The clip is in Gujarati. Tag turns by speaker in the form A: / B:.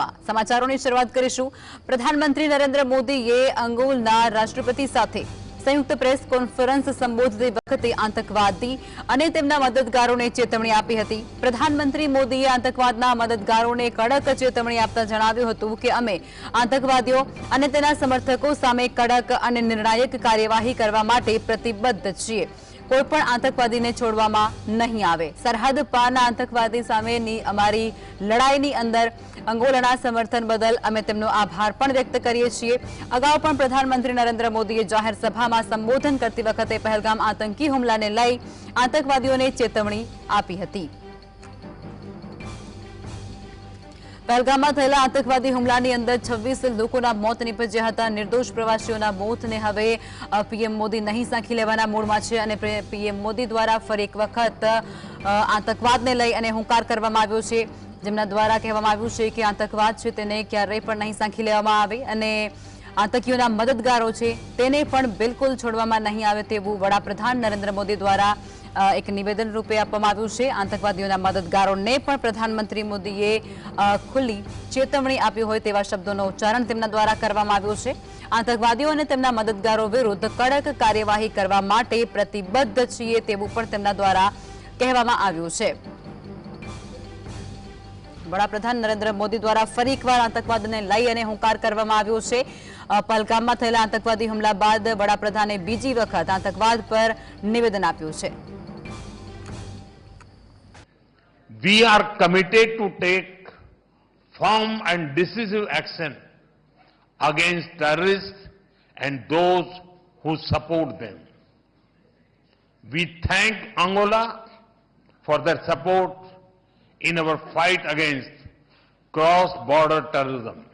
A: મા સમાચારોની શરૂઆત કરીશુ प्रधानमंत्री नरेंद्र मोदी એ અંગુલના રાષ્ટ્રપતિ સાથે સંયુક્ત પ્રેસ કોન્ફરન્સ સંબોધਦੇ વખતે આતંકવાદની અને તેના મદદગારોને ચેતવણી આપી હતી प्रधानमंत्री मोदीએ આતંકવાદના મદદગારોને કડક ચેતવણી આપતા જણાવ્યું હતું કે અમે આતંકવાદીઓ અને તેના સમર્થકો સામે કડક અને નિર્ણાયક કાર્યવાહી કરવા માટે પ્રતિબદ્ધ છીએ કોઈપણ આતંકવાદીને છોડવામાં નહીં આવે સરહદ પારના આતંકવાદી સામેની અમારી લડાઈની અંદર અંગોલના સમર્થન બદલ અમે તેમનો આભાર પણ વ્યક્ત કરીએ છીએ અગાઉ પણ પ્રધાનમંત્રી નરેન્દ્ર મોદીએ જાહેર સભામાં સંબોધન કરતી વખતે પહલગામ આતંકી હુમલાને લઈ આતંકવાદીઓને ચેતવણી આપી હતી પલગમાથેલા આતંકવાદી હુમલાની અંદર 26 લોકોના મોત નિપજે હતા નિર્દોષ પ્રવાસીઓના મોત ને હવે પીએમ મોદી નહીં સંખી લેવાના મૂડમાં છે અને પીએમ મોદી દ્વારા ફરી એક વખત આતંકવાદને લઈ અને હોંકાર કરવામાં આવ્યો છે જેના દ્વારા કહેવામાં આવ્યું છે કે આતંકવાદ છે તેને ક્યારેય પણ નહીં સંખી લેવામાં આવે અને આતક્યોના મદદગારો છે તેને પણ બિલકુલ છોડવામાં નહીં આવે તેવું વડાપ્રધાન નરેન્દ્ર મોદી દ્વારા અ એક નિવેદન રૂપે આપવામાં આવ્યું છે આતંકવાદીઓના મદદગારોને પણ પ્રધાનમંત્રી મોદીએ ખુલ્લી ચેતવણી આપ્યો હોય તેવા શબ્દોનો ઉચ્ચારણ તેમના દ્વારા કરવામાં આવ્યો છે આતંકવાદીઓ અને તેમના મદદગારો વિરુદ્ધ કડક કાર્યવાહી કરવા માટે પ્રતિબદ્ધ છીએ તેવું પણ તેમના દ્વારા કહેવામાં આવ્યું છે વડાપ્રધાન નરેન્દ્ર મોદી દ્વારા ફરી એકવાર આતંકવાદને લાઈ અને હોંકાર કરવામાં આવ્યો છે. પલગામમાં થયેલા આતંકવાદી હુમલા બાદ વડાપ્રધાને બીજી વખત આતંકવાદ પર નિવેદન આપ્યું છે.
B: We are committed to take firm and decisive action against terrorist and those Who support them. We thank Angola for their support. in our fight against cross-border terrorism.